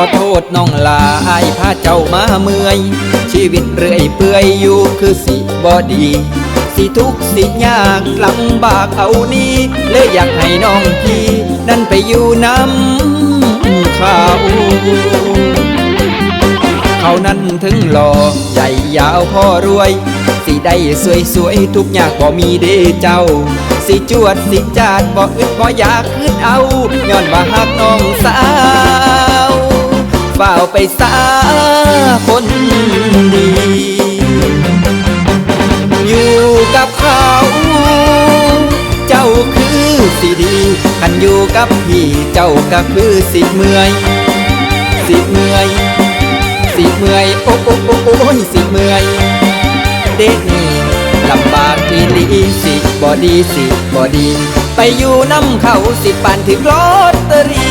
อโทษน้องลาอายพาเจ้ามาเมื่อย ชีวิตเรื่อยเปื่อยอยู่คือสิบอดี สิทุกสิยากลำบากเอานี้เลยอยากให้น้องพี่นั่นไปอยู่น้ำเขาเขานั้นถึงหล่อใหญ่ยาวพ่อรวย สิได้สวยสวยทุกอยางบ่มีเด้เจ้า สิจวดสิจาดบ่อึดบ่อยากขึ้นเอาย้อนว่าหักน้องสาวเฝ้า ไปสาคนดี อยู่กับเขา เจ้าคือสิดีคันอยู่กับพี่เจ้าก็คือสิเมื่อย สิเมื่อยสิเมื่อยโอ้โอ้โอ้โอ้ยสิเมื่อย เด็กนี่ลำบากอีลีสิบอดีสิบอดี ไปอยู่น้ำเขาสิปันถึงลอตเตอรี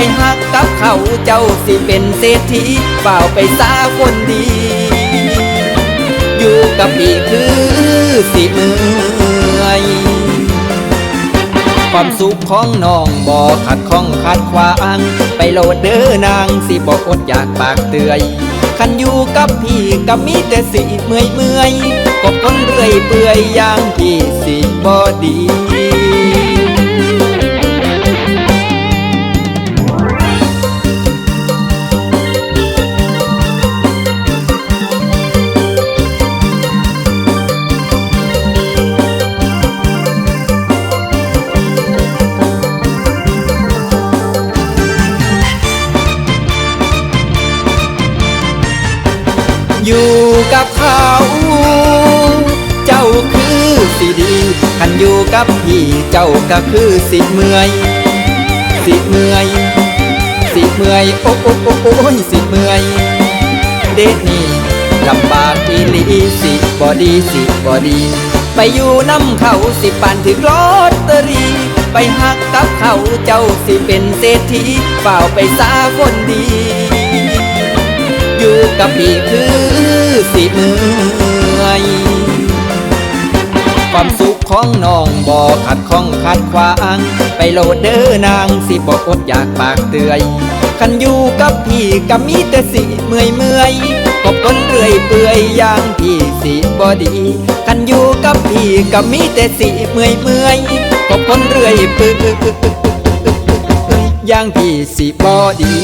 ไปหักกับเขาเจ้าสิเป็นเศรษฐีเปล่าไปสาคนดี อยู่กับพี่คือสิเมื่อยความสุขของน้องบ่ขัดข้องขัดขวาง ไปโลดเด้อนางสิบ่อดอยากปากเตือยคันอยู่กับพี่ก็มีแต่สิเมื่อยเมื่อยกบคนเรื่อยเปื่อยอย่างพี่สิบ่ดี กับเขา เจ้าคือสิดีคันอยู่กับพี่เจ้าก็คือสิเมื่อย สิเมื่อย สิเมื่อยโอ้โอ้โอ้โอ้ยสิเมื่อย เด็กนี่ลำบากอีหลีสิบอดีสิบอดี ไปอยู่น้ำเขาสิปันถึงลอตเตอรี่ไปหักกับเขาเจ้าสิเป็นเศรษฐีเปล่าไปสาคนดี อยู่กับพี่คือ สิเมื่อยความสุขของน้องบ่ขัดข้องขัดขวาง ไปโลดเด้อนางสิบ่อดอยากปากเตือยคันอยู่กับพี่ก็มีแต่สิเมื่อยเมื่อยกบก้นเรื่อยเปื่อยอย่างพี่สิบ่ดีคันอยู่กับพี่ก็มีแต่สิเมื่อยเมื่อยกบก้นเรื่อยเปื่อยอย่างพี่สิบ่ดี